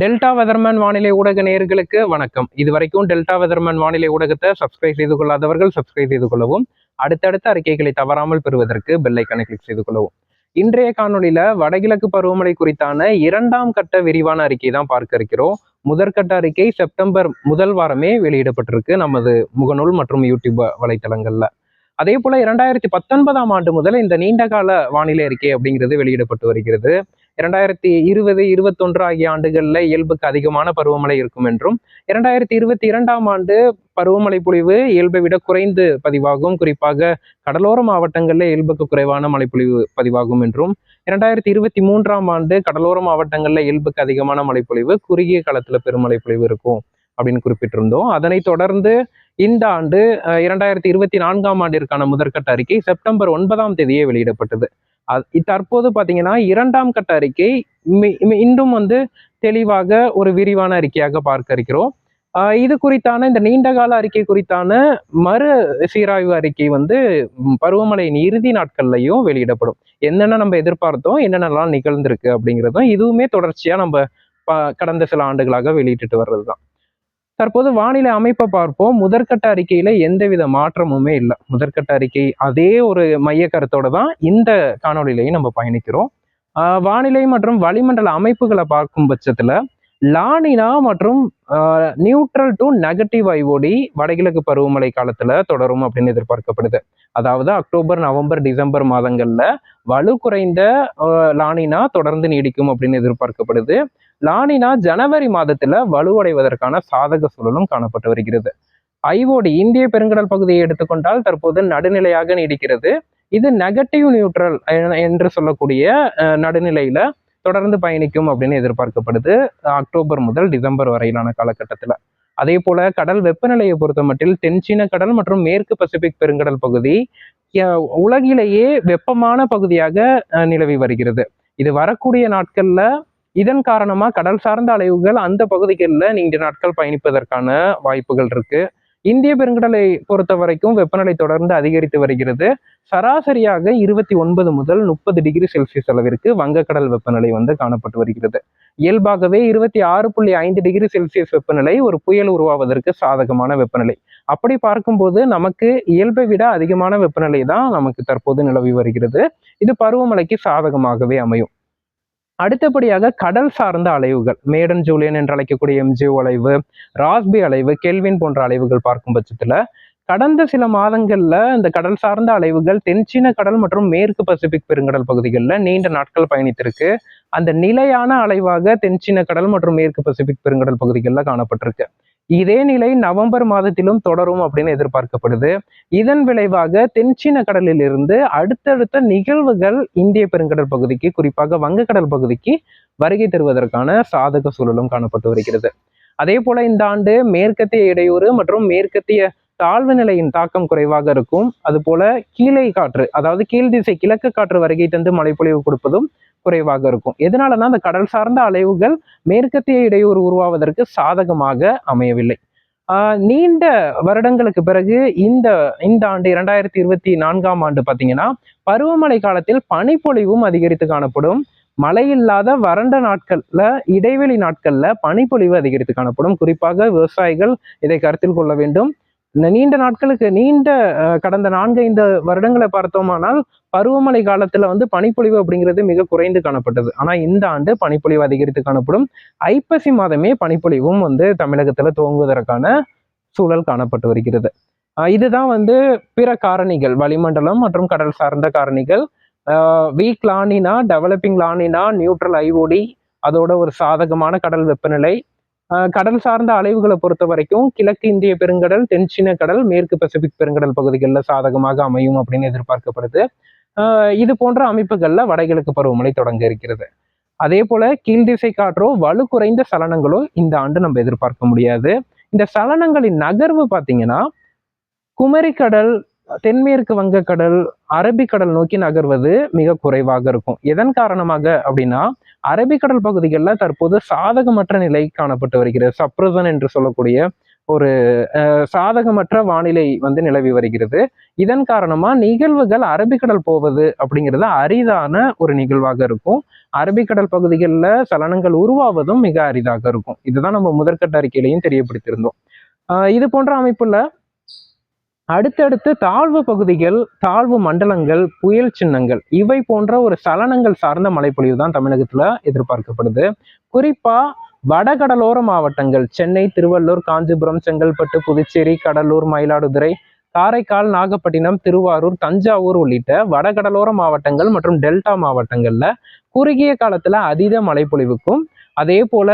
Delta weatherman வானிலை ஊடக நேயர்களுக்கு வணக்கம். இதுவரைக்கும் டெல்டா வெதர்மேன் வானிலை ஊடகத்தை சப்ஸ்கிரைப் செய்து கொள்ளாதவர்கள் சப்ஸ்கிரைப் செய்து கொள்ளவும் அடுத்தடுத்த அறிக்கைகளை தவறாமல் பெறுவதற்கு பெல்லைக்கனை கிளிக் செய்து கொள்ளவும். இன்றைய காணொளியில வடகிழக்கு பருவமழை குறித்தான இரண்டாம் கட்ட விரிவான அறிக்கை தான் பார்க்க இருக்கிறோம். முதற்கட்ட அறிக்கை செப்டம்பர் முதல் வாரமே வெளியிடப்பட்டிருக்கு நமது முகநூல் மற்றும் யூடியூப் வலைத்தளங்கள்ல. அதே போல இரண்டாயிரத்தி பத்தொன்பதாம் ஆண்டு முதல் இந்த நீண்டகால வானிலை அறிக்கை அப்படிங்கிறது வெளியிடப்பட்டு வருகிறது. இரண்டாயிரத்தி இருபது இருபத்தொன்று ஆகிய ஆண்டுகளில் இயல்புக்கு அதிகமான பருவமழை இருக்கும் என்றும் இரண்டாயிரத்தி இருபத்தி இரண்டாம் ஆண்டு பருவமழை பொழிவு இயல்பை விட குறைந்து பதிவாகும். குறிப்பாக கடலோர மாவட்டங்களில் இயல்புக்கு குறைவான மழைப்பொழிவு பதிவாகும் என்றும் இரண்டாயிரத்தி இருபத்தி மூன்றாம் ஆண்டு கடலோர மாவட்டங்களில் இயல்புக்கு அதிகமான மழைப்பொழிவு குறுகிய காலத்துல பெருமழை பொழிவு இருக்கும் அப்படின்னு குறிப்பிட்டிருந்தோம். அதனைத் தொடர்ந்து இந்த ஆண்டு அஹ், இரண்டாயிரத்தி இருபத்தி நான்காம் ஆண்டிற்கான முதற்கட்ட அறிக்கை செப்டம்பர் ஒன்பதாம் தேதியே வெளியிடப்பட்டது. தற்போது பார்த்தீங்கன்னா இரண்டாம் கட்ட அறிக்கை மி- இன்னும் வந்து தெளிவாக ஒரு விரிவான அறிக்கையாக பார்க்க இருக்கிறோம் இது குறித்தான இந்த நீண்டகால அறிக்கை குறித்தான மறு சீராய்வு அறிக்கை வந்து பருவமழையின் இறுதி நாட்கள்லையும் வெளியிடப்படும். என்னென்ன நம்ம எதிர்பார்த்தோம் என்னென்னலாம் நிகழ்ந்திருக்கு அப்படிங்கிறதும் இதுவுமே தொடர்ச்சியாக நம்ம கடந்த சில ஆண்டுகளாக வெளியிட்டுட்டு வர்றது தான் தற்போது வானிலை அமைப்பை பார்ப்போம். முதற்கட்ட அறிக்கையில எந்தவித மாற்றமுமே இல்லை. முதற்கட்ட அறிக்கை அதே ஒரு மைய கருத்தோட தான் இந்த காணொலியிலையும் நம்ம பயணிக்கிறோம். வானிலை மற்றும் வளிமண்டல அமைப்புகளை பார்க்கும் பட்சத்துல லானினா மற்றும் நியூட்ரல் டு நெகட்டிவ் ஐஓடி வடகிழக்கு பருவமழை காலத்துல தொடரும் அப்படின்னு எதிர்பார்க்கப்படுது. அதாவது அக்டோபர் நவம்பர் டிசம்பர் மாதங்கள்ல வலு குறைந்த லானினா தொடர்ந்து நீடிக்கும் அப்படின்னு எதிர்பார்க்கப்படுது. லானினா ஜனவரி மாதத்துல வலுவடைவதற்கான சாதக சூழலும் காணப்பட்டு வருகிறது. ஐஓடி இந்திய பெருங்கடல் பகுதியை எடுத்துக்கொண்டால் தற்போது நடுநிலையாக நீடிக்கிறது. இது நெகட்டிவ் நியூட்ரல் என்று சொல்லக்கூடிய நடுநிலையில தொடர்ந்து பயணிக்கும் அப்படின்னு எதிர்பார்க்கப்படுது. அக்டோபர் முதல் டிசம்பர் வரையிலான காலகட்டத்தில். அதே போல கடல் வெப்பநிலையை பொறுத்த மட்டில் தென்சீன கடல் மற்றும் மேற்கு பசிபிக் பெருங்கடல் பகுதி உலகிலேயே வெப்பமான பகுதியாக நிலவி வருகிறது. இது வரக்கூடிய நாட்கள்ல இதன் காரணமாக கடல் சார்ந்த அலைவுகள் அந்த பகுதிகளில் நீண்ட நாட்கள் பயணிப்பதற்கான வாய்ப்புகள் இருக்கு. இந்திய பெருங்கடலை பொறுத்த வரைக்கும் வெப்பநிலை தொடர்ந்து அதிகரித்து வருகிறது. சராசரியாக இருபத்தி ஒன்பது முதல் முப்பது டிகிரி செல்சியஸ் அளவிற்கு வங்கக்கடல் வெப்பநிலை வந்து காணப்பட்டு வருகிறது. இயல்பாகவே இருபத்தி ஆறு புள்ளி ஐந்து டிகிரி செல்சியஸ் வெப்பநிலை ஒரு புயல் உருவாவதற்கு சாதகமான வெப்பநிலை. அப்படி பார்க்கும்போது நமக்கு இயல்பை விட அதிகமான வெப்பநிலை தான் நமக்கு தற்போது நிலவி வருகிறது. இது பருவமழைக்கு சாதகமாகவே அமையும். அடுத்தபடியாக கடல் சார்ந்த அலைவுகள் மேடன் ஜூலியன் என்று அழைக்கக்கூடிய எம்ஜிஓ அலைவு ராஸ்பி அலைவு கெல்வின் போன்ற அலைவுகள் பார்க்கும் பட்சத்துல கடந்த சில மாதங்கள்ல இந்த கடல் சார்ந்த அலைவுகள் தென்சீன கடல் மற்றும் மேற்கு பசிபிக் பெருங்கடல் பகுதிகளில் நீண்ட நாட்கள் பயணித்திருக்கு. அந்த நிலையான அலைவாக தென்சீன கடல் மற்றும் மேற்கு பசிபிக் பெருங்கடல் பகுதிகளில் காணப்பட்டிருக்கு. இதே நிலை நவம்பர் மாதத்திலும் தொடரும் அப்படின்னு எதிர்பார்க்கப்படுது. இதன் விளைவாக தென்சீன கடலில் இருந்து அடுத்தடுத்த நிகழ்வுகள் இந்திய பெருங்கடல் பகுதிக்கு குறிப்பாக வங்கக்கடல் பகுதிக்கு வருகை தருவதற்கான சாதக சூழலும் காணப்பட்டு வருகிறது. அதே போல இந்த ஆண்டு மேற்கத்திய இடையூறு மற்றும் மேற்கத்திய தாழ்வு நிலையின் தாக்கம் குறைவாக இருக்கும். அதுபோல கீழே காற்று அதாவது கீழ் திசை கிழக்கு காற்று வருகை தந்து மழைப்பொழிவு கொடுப்பதும் குறைவாக இருக்கும். எதனாலனா அந்த கடல் சார்ந்த அலைவுகள் மேற்கத்திய இடையூறு உருவாவதற்கு சாதகமாக அமையவில்லை. நீண்ட வருடங்களுக்கு பிறகு இந்த இந்த ஆண்டு இரண்டாயிரத்தி இருபத்தி நான்காம் ஆண்டு பார்த்தீங்கன்னா பருவமழை காலத்தில் பனிப்பொழிவும் அதிகரித்து காணப்படும். மழை இல்லாத வறண்ட நாட்கள்ல இடைவெளி நாட்கள்ல பனிப்பொழிவு அதிகரித்து காணப்படும். குறிப்பாக விவசாயிகள் இதை கருத்தில் கொள்ள வேண்டும். நீண்ட நாட்களுக்கு நீண்ட கடந்த நான்கு ஐந்து வருடங்களை பார்த்தோமானால் பருவமழை காலத்துல வந்து பனிப்பொழிவு அப்படிங்கிறது மிக குறைந்து காணப்பட்டது. ஆனா இந்த ஆண்டு பனிப்பொழிவு அதிகரித்து காணப்படும். ஐப்பசி மாதமே பனிப்பொழிவும் வந்து தமிழகத்துல துவங்குவதற்கான சூழல் காணப்பட்டு வருகிறது. இதுதான் வந்து பிற காரணிகள் வளிமண்டலம் மற்றும் கடல் சார்ந்த காரணிகள். Weak La Nina developing La Nina neutral IOD அதோட ஒரு சாதகமான கடல் வெப்பநிலை. கடல் சார்ந்த அலைவுகளை பொறுத்த வரைக்கும் கிழக்கு இந்திய பெருங்கடல் தென்சீன கடல் மேற்கு பசிபிக் பெருங்கடல் பகுதிகளில் சாதகமாக அமையும் அப்படின்னு எதிர்பார்க்கப்படுது. ஆஹ் இது போன்ற அமைப்புகளில் வடகிழக்கு பருவமழை தொடங்க இருக்கிறது. அதே போல கீழ்திசை காற்றோ வலு குறைந்த சலனங்களோ இந்த ஆண்டு நம்ம எதிர்பார்க்க முடியாது. இந்த சலனங்களின் நகர்வு பார்த்தீங்கன்னா குமரிக்கடல் தென்மேற்கு வங்கக்கடல் அரபிக்கடல் நோக்கி நகர்வது மிக குறைவாக இருக்கும். எதன் காரணமாக அப்படின்னா அரபிக்கடல் பகுதிகளில் தற்போது சாதகமற்ற நிலை காணப்பட்டு வருகிறது. சப்ரசன் என்று சொல்லக்கூடிய ஒரு சாதகமற்ற வானிலை வந்து நிலவி வருகிறது. இதன் காரணமா நிகழ்வுகள் அரபிக்கடல் போவது அப்படிங்கிறது அரிதான ஒரு நிகழ்வாக இருக்கும். அரபிக்கடல் பகுதிகளில் சலனங்கள் உருவாவதும் மிக அரிதாக இருக்கும். இதுதான் நம்ம முதற்கட்ட அறிக்கையிலையும் தெரியப்படுத்தியிருந்தோம். இது போன்ற அமைப்புல அடுத்தடுத்து தாழ்வு பகுதிகள் தாழ்வு மண்டலங்கள் புயல் சின்னங்கள் இவை போன்ற ஒரு சலனங்கள் சார்ந்த மழைப்பொழிவு தான் தமிழகத்துல எதிர்பார்க்கப்படுது. குறிப்பா வடகடலோர மாவட்டங்கள் சென்னை திருவள்ளூர் காஞ்சிபுரம் செங்கல்பட்டு புதுச்சேரி கடலூர் மயிலாடுதுறை காரைக்கால் நாகப்பட்டினம் திருவாரூர் தஞ்சாவூர் உள்ளிட்ட வடகடலோர மாவட்டங்கள் மற்றும் டெல்டா மாவட்டங்கள்ல குறுகிய காலத்துல அதீத மழைப்பொழிவுக்கும் அதே போல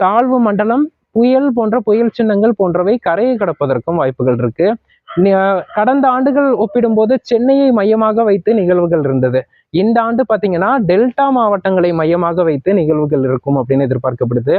தாழ்வு மண்டலம் புயல் போன்ற புயல் சின்னங்கள் போன்றவை கரையை கடப்பதற்கும் வாய்ப்புகள் இருக்கு. கடந்த ஆண்டுகள் ஒப்பிடும்போது சென்னையை மையமாக வைத்து நிகழ்வுகள் இருந்தது. இந்த ஆண்டு பாத்தீங்கன்னா டெல்டா மாவட்டங்களை மையமாக வைத்து நிகழ்வுகள் இருக்கும் அப்படின்னு எதிர்பார்க்கப்படுது.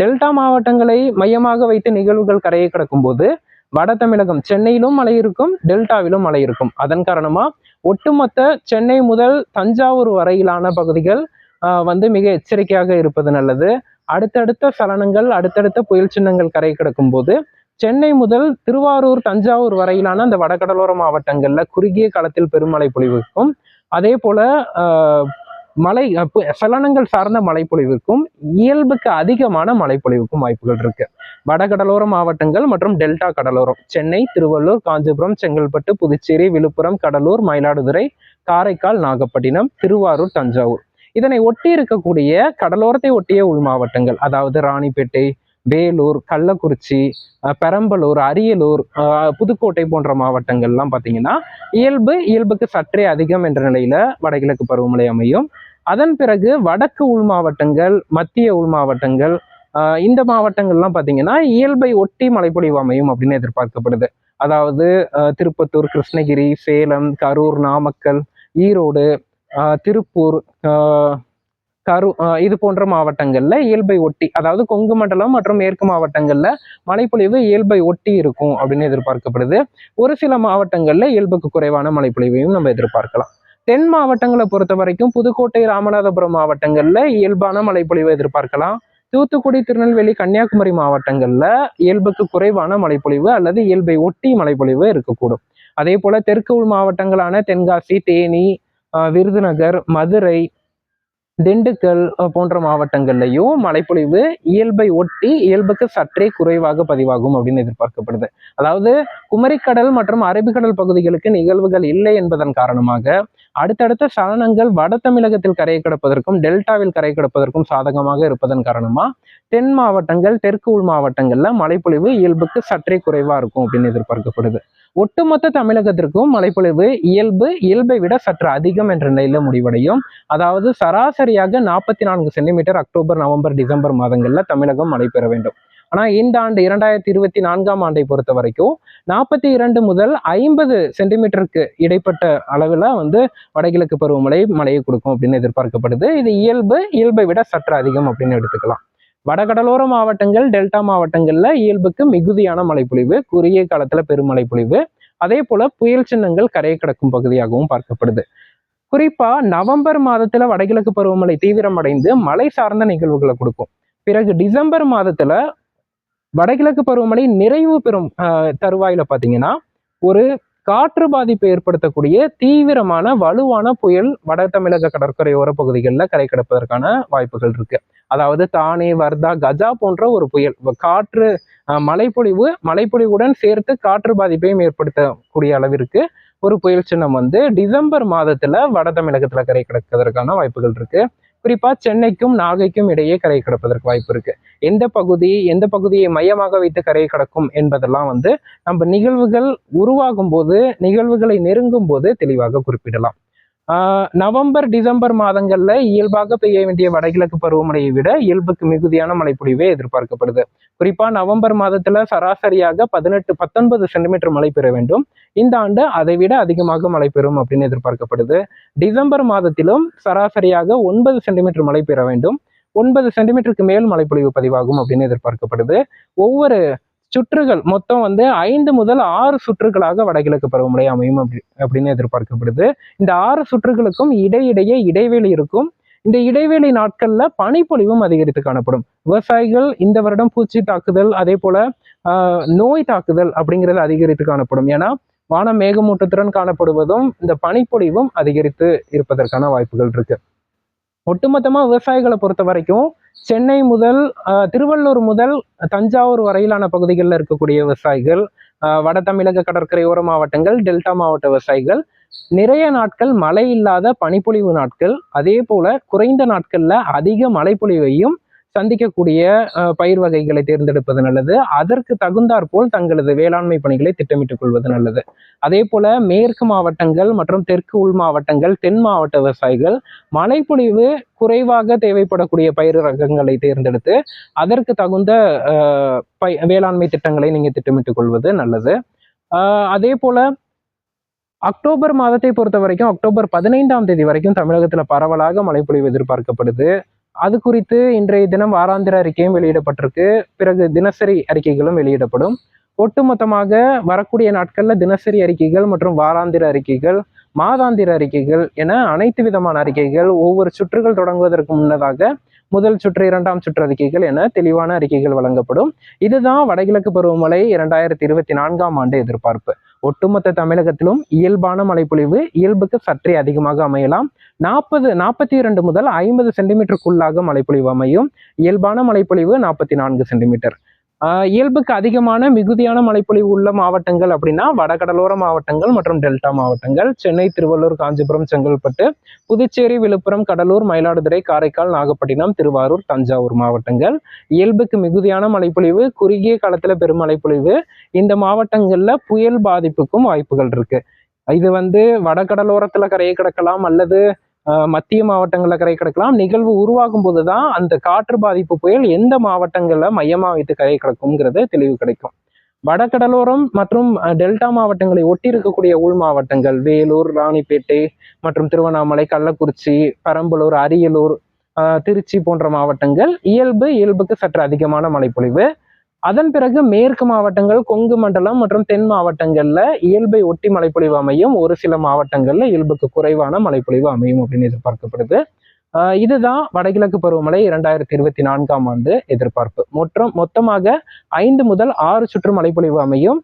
டெல்டா மாவட்டங்களை மையமாக வைத்து நிகழ்வுகள் கரையை கடக்கும் போது வட தமிழகம் சென்னையிலும் மழை இருக்கும் டெல்டாவிலும் மழை இருக்கும். அதன் காரணமா ஒட்டுமொத்த சென்னை முதல் தஞ்சாவூர் வரையிலான பகுதிகள் வந்து மிக எச்சரிக்கையாக இருப்பது நல்லது. அடுத்தடுத்த சலனங்கள் அடுத்தடுத்த புயல் சின்னங்கள் கரை கிடக்கும் போது சென்னை முதல் திருவாரூர் தஞ்சாவூர் வரையிலான அந்த வடகடலோர மாவட்டங்கள்ல குறுகிய காலத்தில் பெருமழை பொழிவுக்கும் அதே போல மலை சலனங்கள் சார்ந்த மழைப்பொழிவுக்கும் இயல்புக்கு அதிகமான மழைப்பொழிவுக்கும் வாய்ப்புகள் இருக்கு. வடகடலோர மாவட்டங்கள் மற்றும் டெல்டா கடலோரம் சென்னை திருவள்ளூர் காஞ்சிபுரம் செங்கல்பட்டு புதுச்சேரி விழுப்புரம் கடலூர் மயிலாடுதுறை காரைக்கால் நாகப்பட்டினம் திருவாரூர் தஞ்சாவூர். இதனை ஒட்டி இருக்கக்கூடிய கடலோரத்தை ஒட்டிய உள் மாவட்டங்கள் அதாவது ராணிப்பேட்டை வேலூர் கள்ளக்குறிச்சி பெரம்பலூர் அரியலூர் புதுக்கோட்டை போன்ற மாவட்டங்கள்லாம் பார்த்தீங்கன்னா இயல்பு இயல்புக்கு சற்றே அதிகம் என்ற நிலையில வடகிழக்கு பருவமழை அமையும். அதன் பிறகு வடக்கு உள் மாவட்டங்கள் மத்திய உள் மாவட்டங்கள் இந்த மாவட்டங்கள்லாம் பார்த்தீங்கன்னா இயல்பை ஒட்டி மழைப்பொழிவு அமையும் அப்படின்னு எதிர்பார்க்கப்படுது. அதாவது திருப்பத்தூர் கிருஷ்ணகிரி சேலம் கரூர் நாமக்கல் ஈரோடு திருப்பூர் கரு இது போன்ற மாவட்டங்களில் இயல்பை ஒட்டி அதாவது கொங்கு மண்டலம் மற்றும் மேற்கு மாவட்டங்களில் மழைப்பொழிவு இயல்பை ஒட்டி இருக்கும் அப்படின்னு எதிர்பார்க்கப்படுது. ஒரு சில மாவட்டங்களில் இயல்புக்கு குறைவான மழைப்பொழிவையும் நம்ம எதிர்பார்க்கலாம். தென் மாவட்டங்களை பொறுத்த வரைக்கும் புதுக்கோட்டை ராமநாதபுரம் மாவட்டங்களில் இயல்பான மழைப்பொழிவை எதிர்பார்க்கலாம். தூத்துக்குடி திருநெல்வேலி கன்னியாகுமரி மாவட்டங்களில் இயல்புக்கு குறைவான மழைப்பொழிவு அல்லது இயல்பை ஒட்டி மழைப்பொழிவு இருக்கக்கூடும். அதே போல தெற்கு உள் மாவட்டங்களான தென்காசி தேனி விருதுநகர் மதுரை திண்டுக்கல் அஹ் போன்ற மாவட்டங்கள்லையும் மழைப்பொழிவு இயல்பை ஒட்டி இயல்புக்கு சற்றே குறைவாக பதிவாகும் அப்படின்னு எதிர்பார்க்கப்படுது. அதாவது குமரிக்கடல் மற்றும் அரபிக்கடல் பகுதிகளுக்கு நிகழ்வுகள் இல்லை என்பதன் காரணமாக அடுத்தடுத்த சலனங்கள் வட தமிழகத்தில் கரை கிடப்பதற்கும் டெல்டாவில் கரை கிடப்பதற்கும் சாதகமாக இருப்பதன் காரணமா? தென் மாவட்டங்கள் தெற்கு உள் மாவட்டங்கள்ல மழைப்பொழிவு இயல்புக்கு சற்றே குறைவா இருக்கும் அப்படின்னு எதிர்பார்க்கப்படுது. ஒட்டுமொத்த தமிழகத்திற்கும் மழைப்பொழிவு இயல்பு இயல்பை விட சற்று அதிகம் என்ற நிலையில முடிவடையும். அதாவது சராசரியாக நாற்பத்தி நான்கு சென்டிமீட்டர் அக்டோபர் நவம்பர் டிசம்பர் மாதங்கள்ல தமிழகம் மழை பெற வேண்டும். ஆனால் இந்த ஆண்டு இரண்டாயிரத்தி இருபத்தி நான்காம் ஆண்டை பொறுத்த வரைக்கும் நாற்பத்தி இரண்டு முதல் ஐம்பது சென்டிமீட்டருக்கு இடைப்பட்ட அளவில் வந்து வடகிழக்கு பருவமழை மழையை கொடுக்கும் அப்படின்னு எதிர்பார்க்கப்படுது. இது இயல்பு இயல்பை விட சற்று அதிகம் அப்படின்னு எடுத்துக்கலாம். வடகடலோர மாவட்டங்கள் டெல்டா மாவட்டங்களில் இயல்புக்கு மிகுதியான மழைப்பொழிவு குறுகிய காலத்தில் பெருமழை பொழிவு அதே போல புயல் சின்னங்கள் கரையை கடக்கும் பகுதியாகவும் பார்க்கப்படுது. குறிப்பா நவம்பர் மாதத்துல வடகிழக்கு பருவமழை தீவிரமடைந்து மழை சார்ந்த நிகழ்வுகளை கொடுக்கும். பிறகு டிசம்பர் மாதத்துல வடகிழக்கு பருவமழை நிறைவு பெறும் தருவாயில் பார்த்தீங்கன்னா ஒரு காற்று பாதிப்பை ஏற்படுத்தக்கூடிய தீவிரமான வலுவான புயல் வட தமிழக கடற்கரையோர பகுதிகளில் கரை கடப்பதற்கான வாய்ப்புகள் இருக்கு. அதாவது தானே வர்தா கஜா போன்ற ஒரு புயல். காற்று மலைப்பொழிவு மழைப்பொழிவு மழைப்பொழிவுடன் சேர்த்து காற்று பாதிப்பையும் ஏற்படுத்தக்கூடிய அளவிற்கு ஒரு புயல் சின்னம் வந்து டிசம்பர் மாதத்துல வட தமிழகத்துல கரை கடப்பதற்கான வாய்ப்புகள் இருக்கு. குறிப்பாக சென்னைக்கும் நாகைக்கும் இடையே கரை கிடப்பதற்கு வாய்ப்பு இருக்கு. எந்த பகுதி எந்த பகுதியை மையமாக வைத்து கரை கிடக்கும் என்பதெல்லாம் வந்து நம்ம நிகழ்வுகள் உருவாகும் போது நிகழ்வுகளை நெருங்கும் போது தெளிவாக குறிப்பிடலாம். நவம்பர் டிசம்பர் மாதங்களில் இயல்பாக பெய்ய வேண்டிய வடகிழக்கு பருவமழையை விட இயல்புக்கு மிகுதியான மழைப்பொழிவே எதிர்பார்க்கப்படுது. குறிப்பா நவம்பர் மாதத்துல சராசரியாக பதினெட்டு பத்தொன்பது சென்டிமீட்டர் மழை பெற வேண்டும். இந்த ஆண்டு அதை விட அதிகமாக மழை பெறும் அப்படின்னு எதிர்பார்க்கப்படுது. டிசம்பர் மாதத்திலும் சராசரியாக ஒன்பது சென்டிமீட்டர் மழை பெற வேண்டும். ஒன்பது சென்டிமீட்டருக்கு மேல் மழைப்பொழிவு பதிவாகும் அப்படின்னு எதிர்பார்க்கப்படுது. ஒவ்வொரு சுற்றுகள் மொத்தம் வந்து ஐந்து முதல் ஆறு சுற்றுகளாக வடகிழக்கு பருவமழை அமையும் அப்படி அப்படின்னு எதிர்பார்க்கப்படுது. இந்த ஆறு சுற்றுகளுக்கும் இடையிடையே இடைவெளி இருக்கும். இந்த இடைவெளி நாட்கள்ல பனிப்பொழிவும் அதிகரித்து காணப்படும். விவசாயிகள் இந்த வருடம் பூச்சி தாக்குதல் அதே போல ஆஹ், நோய் தாக்குதல் அப்படிங்கிறது அதிகரித்து காணப்படும். ஏன்னா வானம் மேகமூட்டத்துடன் காணப்படுவதும் இந்த பனிப்பொழிவும் அதிகரித்து இருப்பதற்கான வாய்ப்புகள் இருக்கு. ஒட்டுமொத்தமா விவசாயிகளை பொறுத்த வரைக்கும் சென்னை முதல் திருவள்ளூர் முதல் தஞ்சாவூர் வரையிலான பகுதிகளில் இருக்கக்கூடிய விவசாயிகள் வட தமிழக கடற்கரையோர மாவட்டங்கள் டெல்டா மாவட்ட விவசாயிகள் நிறைய நாட்கள் மழை இல்லாத பனிப்பொழிவு நாட்கள் அதே போல குறைந்த நாட்கள்ல அதிக மழைப்பொழிவையும் சந்திக்கக்கூடிய பயிர் வகைகளை தேர்ந்தெடுப்பது நல்லது. அதற்கு தகுந்தாற் போல் தங்களது வேளாண்மை பணிகளை திட்டமிட்டுக் கொள்வது நல்லது. அதே போல மேற்கு மாவட்டங்கள் மற்றும் தெற்கு உள் மாவட்டங்கள் தென் மாவட்ட விவசாயிகள் மழைப்பொழிவு குறைவாக தேவைப்படக்கூடிய பயிர் ரகங்களை தேர்ந்தெடுத்து அதற்கு தகுந்த பை வேளாண்மை திட்டங்களை நீங்க திட்டமிட்டுக் கொள்வது நல்லது. அதே போல அக்டோபர் மாதத்தை பொறுத்த வரைக்கும் அக்டோபர் பதினைந்தாம் தேதி வரைக்கும் தமிழகத்தில் பரவலாக மழைப்பொழிவு எதிர்பார்க்கப்படுது. அது குறித்து இன்றைய தினம் வாராந்திர அறிக்கையும் வெளியிடப்பட்டிருக்கு. பிறகு தினசரி அறிக்கைகளும் வெளியிடப்படும். ஒட்டுமொத்தமாக வரக்கூடிய நாட்களில் தினசரி அறிக்கைகள் மற்றும் வாராந்திர அறிக்கைகள் மாதாந்திர அறிக்கைகள் என அனைத்து விதமான அறிக்கைகள் ஒவ்வொரு சுற்றுகள் தொடங்குவதற்கு முன்னதாக முதல் சுற்று இரண்டாம் சுற்று அறிக்கைகள் என தெளிவான அறிக்கைகள் வழங்கப்படும். இதுதான் வடகிழக்கு பருவமழை இரண்டாயிரத்தி இருபத்தி நான்காம் ஆண்டு எதிர்பார்ப்பு. ஒட்டுமொத்த தமிழகத்திலும் இயல்பான மழைப்பொழிவு இயல்புக்கு சற்றே அதிகமாக அமையலாம். நாற்பது நாற்பத்தி இரண்டு முதல் ஐம்பது சென்டிமீட்டருக்குள்ளாக மழைப்பொழிவு அமையும். இயல்பான மழைப்பொழிவு நாற்பத்தி நான்கு சென்டிமீட்டர். இயல்புக்கு அதிகமான மிகுதியான மழைப்பொழிவு உள்ள மாவட்டங்கள் அப்படின்னா வடகடலோர மாவட்டங்கள் மற்றும் டெல்டா மாவட்டங்கள். சென்னை திருவள்ளூர் காஞ்சிபுரம் செங்கல்பட்டு புதுச்சேரி விழுப்புரம் கடலூர் மயிலாடுதுறை காரைக்கால் நாகப்பட்டினம் திருவாரூர் தஞ்சாவூர் மாவட்டங்கள். இயல்புக்கு மிகுதியான மழைப்பொழிவு குறுகிய காலத்தில் பெரும் மழைப்பொழிவு. இந்த மாவட்டங்களில் புயல் பாதிப்புக்கும் வாய்ப்புகள் இருக்கு. இது வந்து வடகடலோரத்தில் கரையை கிடக்கலாம் அல்லது மத்திய மாவட்டங்களில் கரை கிடக்கலாம். நிகழ்வு உருவாகும் போதுதான் அந்த காற்று பாதிப்பு புயல் எந்த மாவட்டங்களில் மையமாக வைத்து கரை கிடக்குங்கிறது தெளிவு கிடைக்கும். வடகடலோரம் மற்றும் டெல்டா மாவட்டங்களை ஒட்டி இருக்கக்கூடிய உள் மாவட்டங்கள் வேலூர் ராணிப்பேட்டை மற்றும் திருவண்ணாமலை கள்ளக்குறிச்சி பெரம்பலூர் அரியலூர் திருச்சி போன்ற மாவட்டங்கள் இயல்பு இயல்புக்கு சற்று அதிகமான மழைப்பொழிவு. அதன் பிறகு மேற்கு மாவட்டங்கள் கொங்கு மண்டலம் மற்றும் தென் மாவட்டங்கள்ல இயல்பை ஒட்டி மழைப்பொழிவு அமையும். ஒரு சில மாவட்டங்கள்ல இயல்புக்கு குறைவான மழைப்பொழிவு அமையும் அப்படின்னு எதிர்பார்க்கப்படுது. இதுதான் வடகிழக்கு பருவமழை இரண்டாயிரத்தி இருபத்தி நான்காம் ஆண்டு எதிர்பார்ப்பு. மற்றும் மொத்தமாக ஐந்து முதல் ஆறு சுற்று மழைப்பொழிவு அமையும்.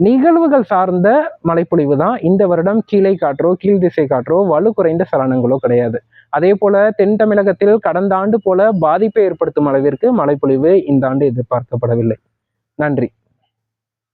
நிகழ்வுகள் சார்ந்த மழைப்பொழிவு தான் இந்த வருடம் கீழே காற்றோ கீழ் திசை காற்றோ வலு குறைந்த சலனங்களோ கிடையாது. அதே போல தென் தமிழகத்தில் கடந்த ஆண்டு போல பாதிப்பை ஏற்படுத்தும் அளவிற்கு மழைப்பொழிவு இந்த ஆண்டு எதிர்பார்க்கப்படவில்லை. நன்றி.